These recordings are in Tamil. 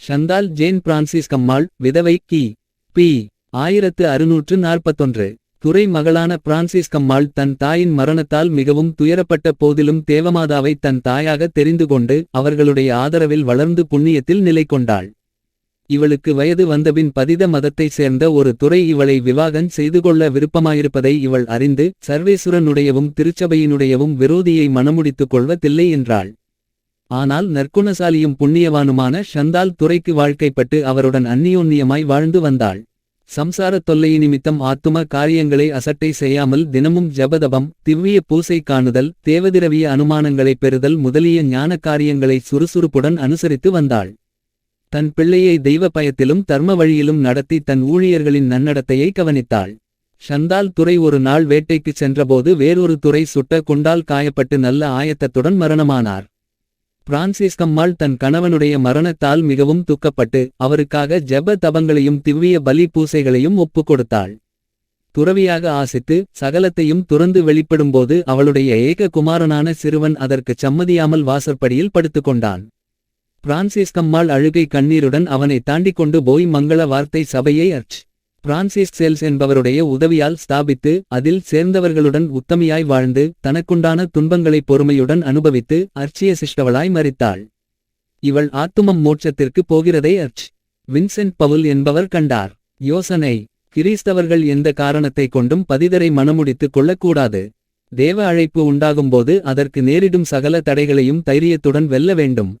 ஷந்தால் ஜேன் பிரான்சிஸ் கம்மாள் விதவை கி. பி. ஆயிரத்து அறுநூற்று நாற்பத்தொன்று. துறை மகளான பிரான்சிஸ் கம்மாள் தன் தாயின் மரணத்தால் மிகவும் துயரப்பட்ட போதிலும் தேவமாதாவை தன் தாயாக தெரிந்து கொண்டு அவர்களுடைய ஆதரவில் வளர்ந்து புண்ணியத்தில் நிலை கொண்டாள். இவளுக்கு வயது வந்தபின் பதித மதத்தைச் சேர்ந்த ஒரு துறை இவளை விவாகம் செய்து கொள்ள விருப்பமாயிருப்பதை இவள் அறிந்து சர்வேசுரனுடையவும் திருச்சபையினுடையவும் விரோதியை மணமுடித்துக் கொள்வதில்லை என்றாள். ஆனால் நற்குணசாலியும் புண்ணியவானுமான ஷந்தால் துறைக்கு வாழ்க்கைப்பட்டு அவருடன் அந்நியோன்னியமாய் வாழ்ந்து வந்தாள். சம்சாரத் தொல்லை நிமித்தம் ஆத்தும காரியங்களை அசட்டை செய்யாமல் தினமும் ஜபதபம் திவ்விய பூசை காணுதல் தேவதிரவிய அனுமானங்களைப் பெறுதல் முதலிய ஞான காரியங்களை சுறுசுறுப்புடன் அனுசரித்து வந்தாள். தன் பிள்ளையை தெய்வ பயத்திலும் தர்ம வழியிலும் நடத்தி தன் ஊழியர்களின் நன்னடத்தையை கவனித்தாள். ஷந்தால் துறை ஒரு நாள் வேட்டைக்குச் சென்றபோது வேறொரு துறை சுட்ட குண்டால் காயப்பட்டு நல்ல ஆயத்தத்துடன் மரணமானார். பிரான்சிஸ்கம்மாள் தன் கணவனுடைய மரணத்தால் மிகவும் துக்கப்பட்டு அவருக்காக ஜெப தபங்களையும் திவ்விய பலி பூசைகளையும் ஒப்புக் கொடுத்தாள். துறவியாக ஆசித்து சகலத்தையும் துறந்து வெளிப்படும்போது அவளுடைய ஏக குமாரனான சிறுவன் அதற்குச் சம்மதியாமல் வாசற்படியில் படுத்துக்கொண்டான் பிரான்சிஸ்கம்மாள் அழுகை கண்ணீருடன் அவனை தாண்டிக் கொண்டு போய் மங்கள வார்த்தை சபையை அர்ச் பிரான்சிஸ் சேல்ஸ் என்பவருடைய உதவியால் ஸ்தாபித்து அதில் சேர்ந்தவர்களுடன் உத்தமியாய் வாழ்ந்து தனக்குண்டான துன்பங்களை பொறுமையுடன் அனுபவித்து அர்ச்சிய சிஷ்டவளாய் மறித்தாள் இவள் ஆத்துமம் மோட்சத்திற்கு போகிறதை அர்ச். வின்சென்ட் பவுல் என்பவர் கண்டார். யோசனை கிறிஸ்தவர்கள் எந்த காரணத்தை கொண்டும் பதிதரை மணமுடித்துக் கொள்ளக்கூடாது. தேவ அழைப்பு உண்டாகும்போது அதற்கு நேரிடும் சகல தடைகளையும் தைரியத்துடன் வெல்ல வேண்டும்.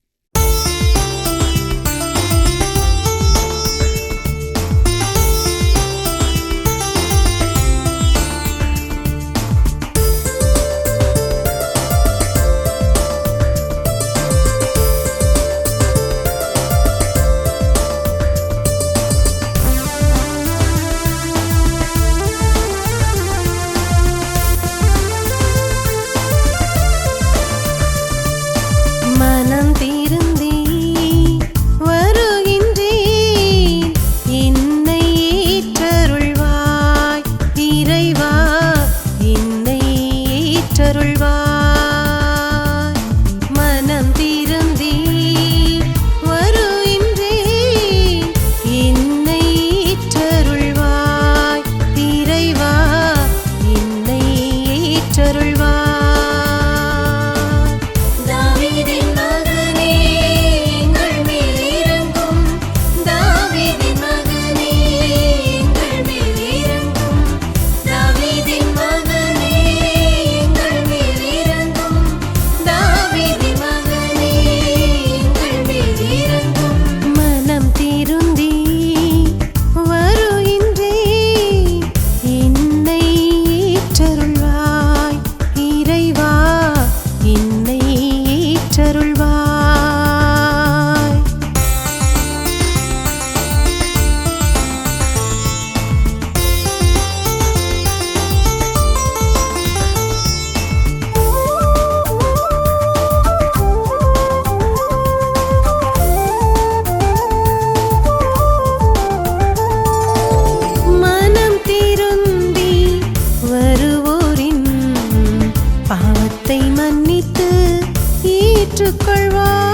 கொள்வார்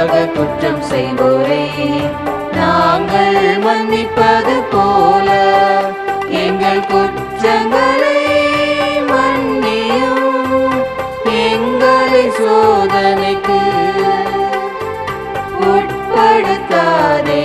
எங்களுக்காக குற்றம் செய்வோரை. நாங்கள் மன்னிப்பது போல. எங்கள் குற்றங்களை மன்னியும் எங்களை சோதனைக்கு உட்படுத்தாதே.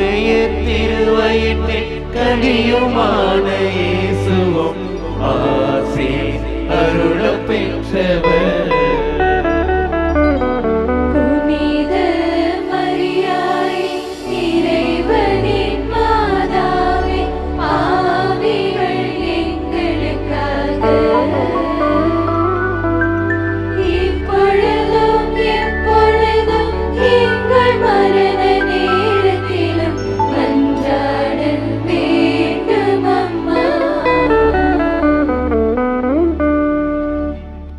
உடைய திருவயிற்றில் கனியுமான இயேசுவும் ஆசை அருள பெற்றவர்.